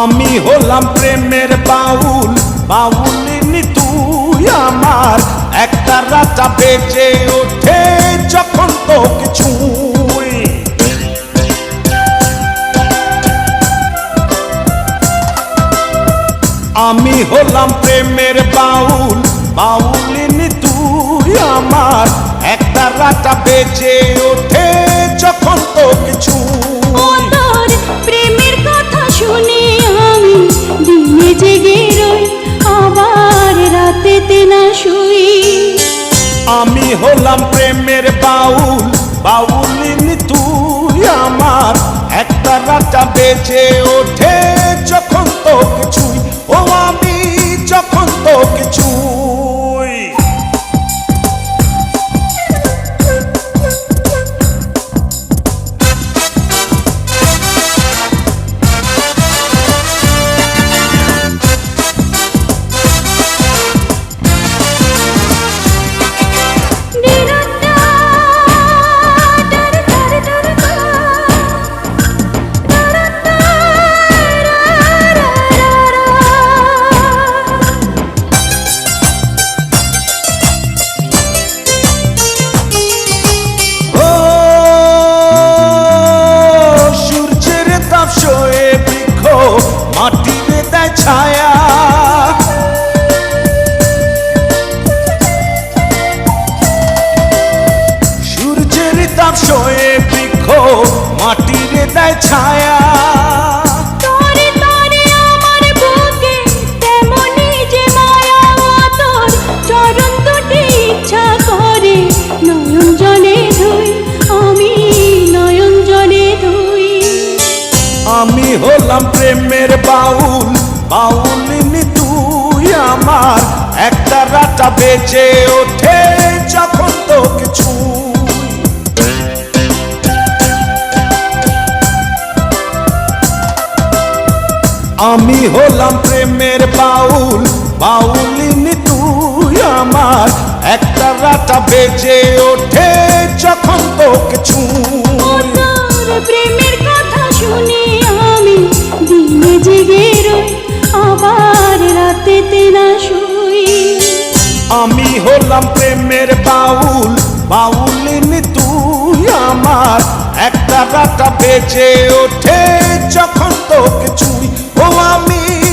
আমি হলাম প্রেমের বাউল। বাউলিনি তুই আমার। একটা রাজা বেজে ওঠে যখন তো কিছু আমি হলাম প্রেমের বাউল। বাউলিনি তুই আমার। একটা রাজা বেজে ওঠে যখন তো কিছু হলাম প্রেমের বাউল। বাউলিন তুই আমার। একটা রাজা বেঁচে ওঠে জলে ধুই আমি হলাম প্রেমের বাউল বাউলিনি তুই আমার। একটা রাটা বেজে ওঠে যখন তো কিছু আমি হলাম প্রেমের বাউল। বাউলিনি তুই আমার। একটা রাটা বেজে ওঠে যখন তো কিছু ও তোর প্রেমের কথা শুনে আমি দিনে জেগে রই আবার রাতেতে না শুই। আমি হলাম প্রেমের বাউল বাউলিনি তুই আমার। একটা রাটা বেজে ওঠে যখন তো কিছুই ও আমি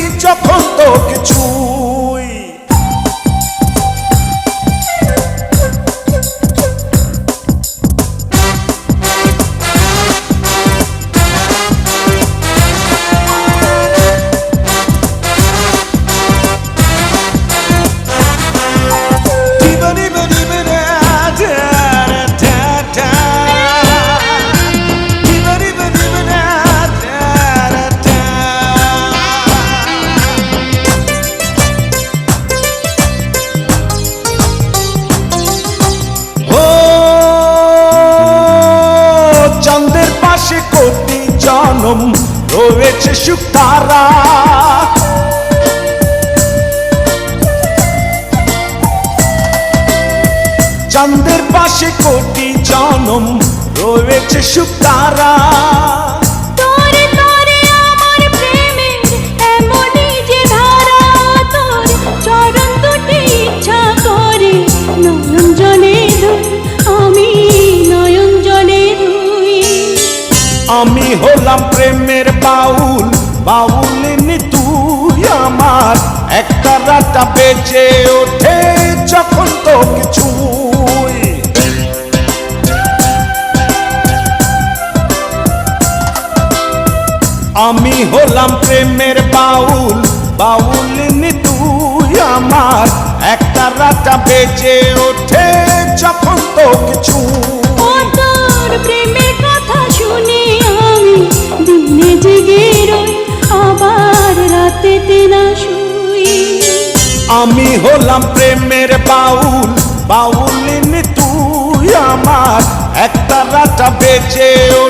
রয়েছে সুখ তারা। চন্দ্রের পাশে কোটি জনম রয়েছে সুখ তোরে। আমি হলাম প্রেমের বাউল। বাউলিনি তুই আমার। একটা রাতা বেজে ওঠে যখন তো কিছু আমি হলাম প্রেমের বাউল। বাউলিনি তুই আমার। একটা রাতা বেজে ওঠে যখন তো কিছু প্রেমের আমি হলাম প্রেমের বাউল বাউলিন তুই আমার। একটা রাটা বেজে ওঠে